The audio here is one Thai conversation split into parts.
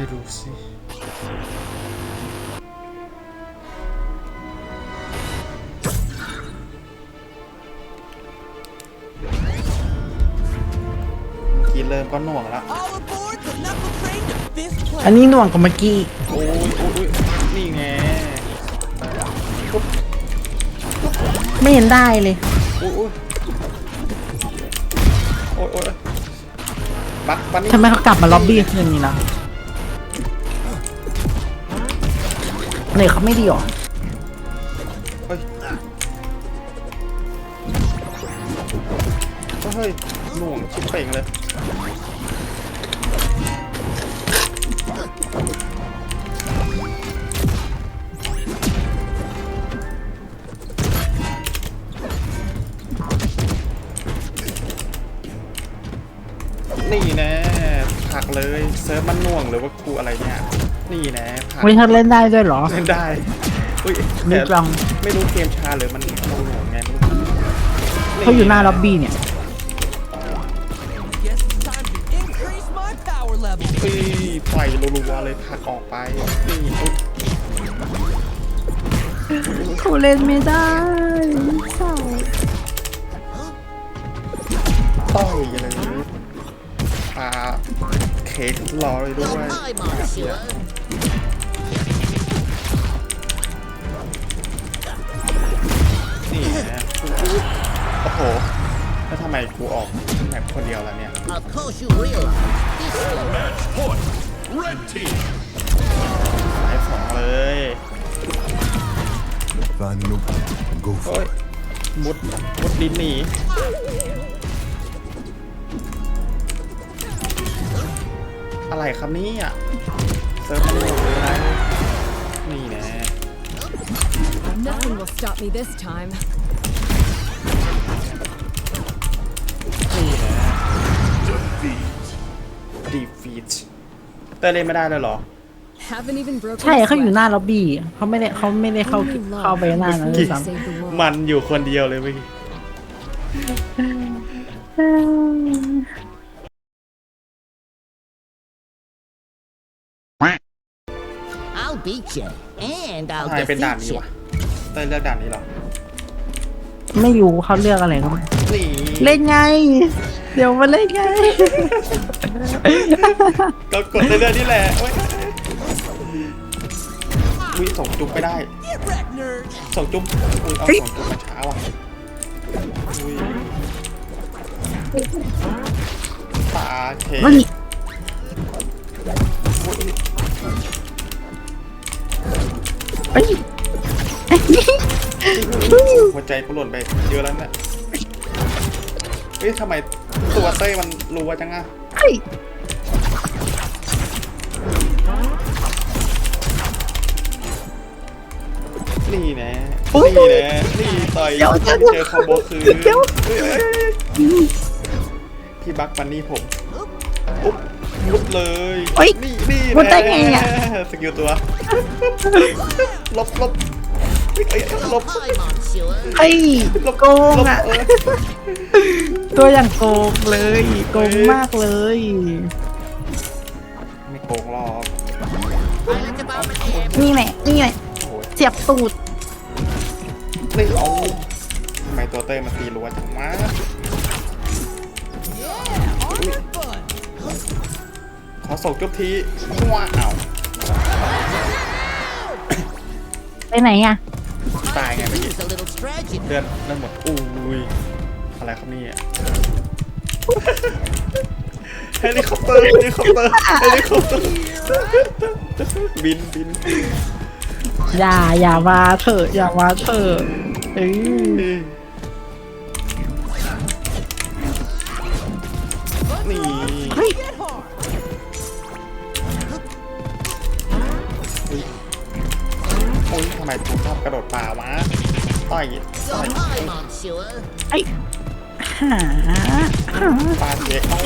ไม่รู้สิเมื่อกี้เริ่มก็หน่วงแล้ว All aboard the Knuckle Train to Fifth อัน Place. นี้หน่วงกว่าเมื่อกี้ โอ้ยโอ้ยโอ้ยนี่ไงปุ๊บไม่เห็นได้เลย โอ้ยโอ้ยโอ้ยโอ้ยบักบันนี่ทำไมเขากลับมาล็อบบี้คืนนี้ล่ะ เนี่ยเขาไม่ดีหรอเฮ้ยเฮ้ยหน่วงชิบเป่งเลย เลยเซิร์ฟมันหน่วงหรือว่ากูอะไรเนี่ย นี่แนะผลักเฮ้ยเขาเล่นได้ด้วยเหรอเล่นได้อุ้ยนึกลองไม่รู้เกมชาหรือมันหน่วงไงไม่รู้เขาอยู่หน้าล็อบบี้เนี่ย Guess it's time to increase my power level. ปีปล่อยรัวๆเลยผลักออกไปนี่อุ๊ยเขาเล่นไม่ได้เศร้าต่อยเลยปลา เค้กรอเลยด้วย Hi, Monsieur. นี่นะอุ๊ยโอ้โห แล้วทำไมกูออกแมปคนเดียวแล้วเนี่ย Of course you realize this is สายสองเลย Find an opening and go โอ้ for ย it. มุดมุดดินหนี อะไรครับเนี่ยเซิร์ฟมันหมดเลยนะนี่แนะ Nothing will stop me this time. นี่แนะดีฟีดเต้ยเล่นไม่ได้เลยเหรอ Haven't even broken ใช่ a เขาอยู่ sweat. หน้าล็อบบี้เขาไม่ได้เขาไม่ได้เข้าเข้าไปหน้านั้นเลยซ้ Save the world. มันอยู่คนเดียวเลยเมื่อกี้ I'll beat you, and ทำ I'll ไมเป็นด่าน defeat นี้ you. วะเต้ยเลือกด่านนี้เหรอำไม่รู้เขาเลือกอะไรเขานี่เล่นไง เดี๋ยวมาเล่นไง ก็กดเรื่อยๆนี่แหละโอ๊ยอุ้ยส่งจุ๊บไม่ได้ Get wrecked, nerd. ส่งจุ๊บอุ้ยเอาส่งจุ๊บมาช้าว่ะอุ้ยปลาเคเฮ้ย เฮ้ยหัวใจกูหล่นไปเยอะแล้วเนี่ยเฮ้ยทำไมตัวเต้ยมันรัวจังอะเฮ้ยนี่แน่โอ้ยนี่แน่นี่ต่อยเดี๋ยวเดี๋ยวเจอคอมโบคืนเดี๋ยวเฮ้ยเฮ้ยเฮ้ยพี่บักปันนี่ผมปุ๊บ มุดเลยเฮ้ยนี่นี่มุดได้ไงอะ สกิลตัวลบลบเฮ้ยเอ้ยลบ Hi, Monsieur. เฮ้ยลบโกงลบอะเออตัวอย่างโกงเลยโกงมากเลย ไม่โกงหรอก Silent about my camp. นี่แหละนี่แหละโอ้ยเสียบตูดนี่เอาทำไมตัวเต้ยมันตีรัวจังวะ Armor fun. ข อส่งจุ๊บทีว้าวไปไหนอะ ตายไงเมื่อกี้ Use a little strategy. เลือดเลือดหมดอุ้ยอะไรครับเนี่ยเฮลิคอปเตอร์เฮลิคอปเตอร์เฮลิคอปเตอร์บินบินอย่าอย่ามาเถอะอย่ามาเถอะเอ้ย มผมชอบกระโดดป่าวะต่อย So ต่อย hi, Monsieur. ไอ้หาหาปลาเจ๊เอ้า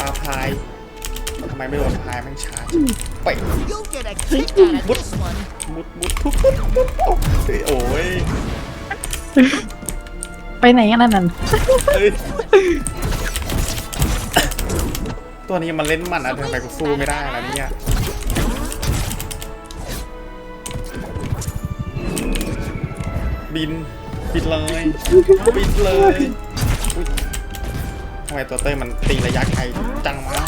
ปลาพายทำไมไม่โดนพายแม่งช้าจังไป You'll get a kick out of this one. มุดมุดทุบทุบทุบทุบโอ้ยไปไหนกันนั่นนั่นเอ้ยตัวนี้มันเล่นมันอะทำไมกูสู้ไม่ได้ล่ะเนี่ย บินบินเลยบินเลยอุ๊ยทำไมตัวเต้ยมันตีระยะไกลจังมาก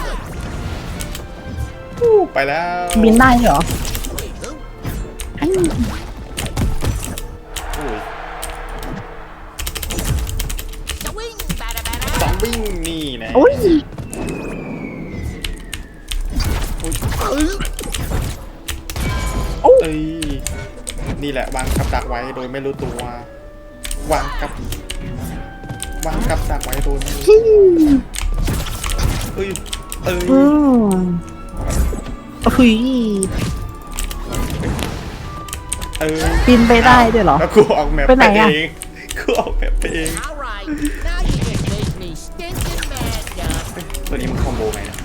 อู้ไปแล้วบินได้เหรอไอ้อุ้ยจะวิ่งบาดาบาดา สองวิ่งนี่นะ โอ้ย วางกับดักไว้โดยไม่รู้ตัว วางกับวางกับดักไว้โดยไม่รู้เอ้ยเอ้ยอืมโอ้ยเอ้ยบินไปได้ด้วยเหรอ แล้วกูออกแมปไปไหนอะ เองกูออกแมปไปเอง All right, now you just make me stinking mad, Doc. เอ้ยตัวนี้มันคอมโบไงเนี่ย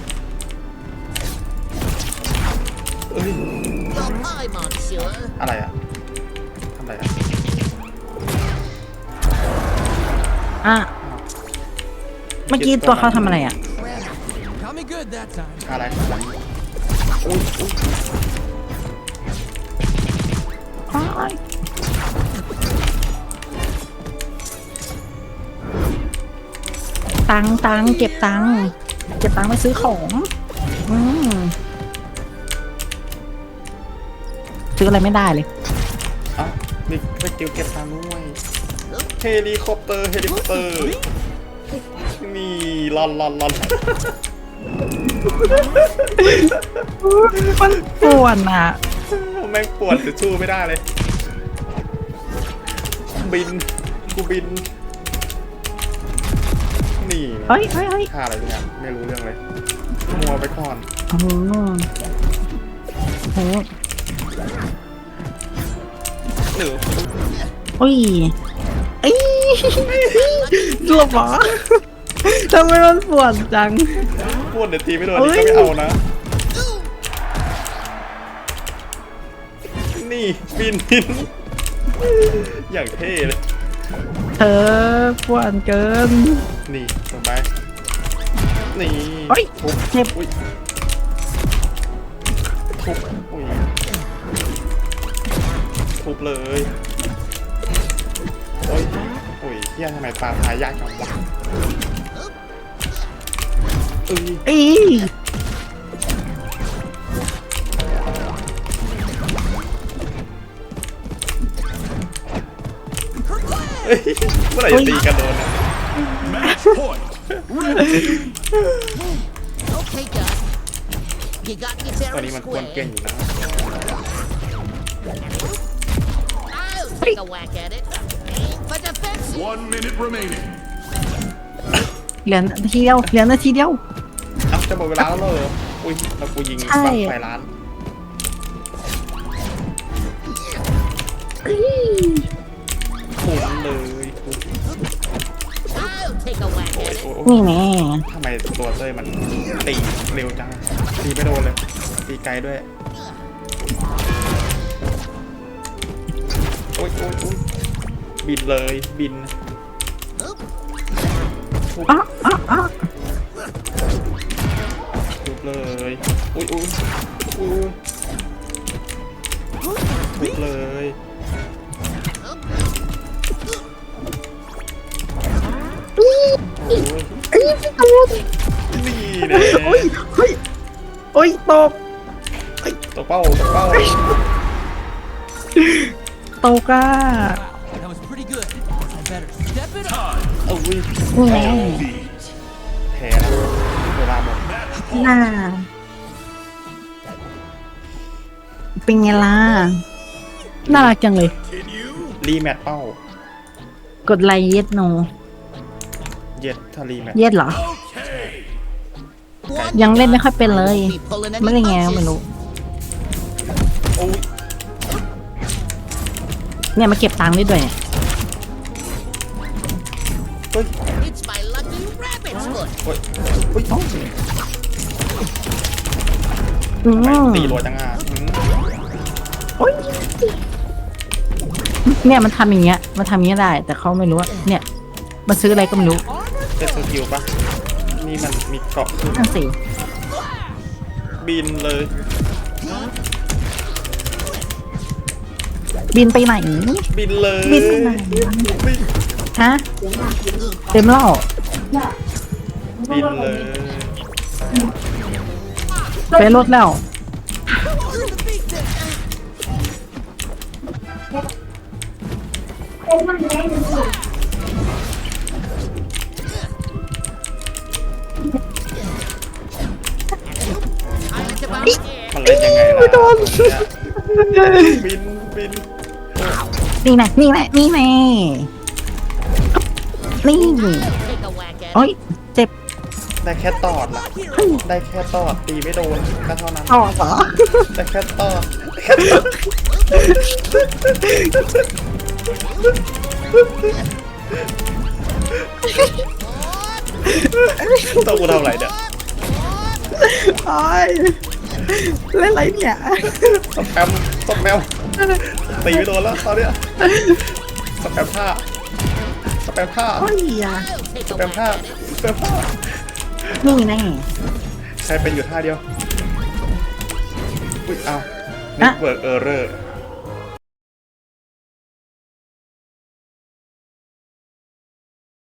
เอ้ย Your pie, monsieur. อะไรอะทำอะไรอะอะเมื่อกี้ตัวเขาทำอะไรอะ Got me good that time. อะไรอะไรอุ้ยอุ้ยตังค์ตังค์เก็บตังค์เก็บตังค์ไปซื้อของอืมซื้ออะไรไม่ได้เลยเอ้า มีสกิลเก็บตังค์ด้วยเฮลิคอปเตอร์เฮลิคอปเตอร์นี่ลอนลอนลอนมันปวดอะแม่งปวดจะสู้ไม่ได้เลย บินกูบิน นี่เฮ้ยเฮ้ยเฮ้ยท่าอะไรเนี่ยไม่รู้เรื่องเลยมัวไปก่อนโอ้โหโอ้โหหรือโอ้ยเอ้ยหลบเหรอทำไมมันปวดจังปวดเดี๋ยวตีไม่โดนเอ้นี่ยก็ไม่เอานะ นี่บินบินอย่างเท่เลย เธอปวดเกิน นี่ลงไปนี่เฮ้ยทุบเจ็บอุ้ยทุบอุ้ย ทุบเลยโอ้ยโอ้ยเฮียทำไมปลาทายยากจังวะเอ้ยเอ้ยเอ้ยเมื่อไหร่จะตีกันโดนอะ Okay, Doc. You got your ตัว terror นี้มันควร square. เก่งอยู่นะ I'll take a whack at it. Aim for defensive. One minute remaining. เหลือนาทีเดียวเหลือนาทีเดียว เอ้าจะหมดเวลาแล้วเหรออุ้ยแล้วกูยิงใช่ บังไฟร้านเอ้ยหมุนเลยกู I'll take a whack โอ้ย at it. โอ้ยโอ้ยนี่แน่ทำไมตัวเต้ยมันตีเร็วจังตีไม่โดนเลยตีไกลด้วย บินเลยบินอ๊ะอ๊ะอ๊ะทุบเลยอุ้ยอุ้ยอุ้ยทุบเลยโอ้ยเอ้ยพี่ตูนนี่แน่โอ้ยเฮ้ยโอ้ยตกตัวเป้าตัวเป้าตกอะ อาวินี่แพ้แล้วเวลาหมดน่า เป็นไงล่ะ น่ารักจังเลย รีแมตช์เป้ากดไลค์เย็ดโน เย็ดถ้ารีแมตช์เย็ดเหรอ ยังเล่นไม่ค่อยเป็นเลย ไม่ได้ไงก็ไม่รู้ โอ้ยเนี่ยมาเก็บตังค์ได้ด้วยเนี่ย เฮ้ย It's my lucky rabbit's foot. เฮ้ยเฮ้ยอืทำไมมตีรัวจังอะอืมโอ๊ยเนี่ยมันทำอย่างเงี้ย มันทำอย่างเงี้ยได้ แต่เขาไม่รู้ว่าเนี่ย มันซื้ออะไรก็ไม่รู้เจ็ดสกิลปะนี่มันมีเกาะขึ้นนั่นสิ บินเลยบินไปไหน บินเลยบินไปไหน บิน ฮะเต็มแล้วบินเลยไปรถแล้วมันเล่นยังไงล่ะโดนบินบินนี่ไงนี่ไงนี่ไงนี่ Take a whack at โอ้ยเจ็บได้แค่ตอดล่ะ ได้แค่ตอดตีไม่โดนก็เท่านั้น ต่อเหรอได้แค่ตอดต้องกูทำอะไรเนี่ยโอ้ยเล่นอะไรเนี่ยสแปมสแปมตีไม่โดนแล้วตอนเนี้ยสแปมผ้า สแปมผ้าโอ้ยอะสแปมผ้าสแปมผ้านี่แน่ใช้เป็นอยู่ท่าเดียวอุ้ยเอา Network Error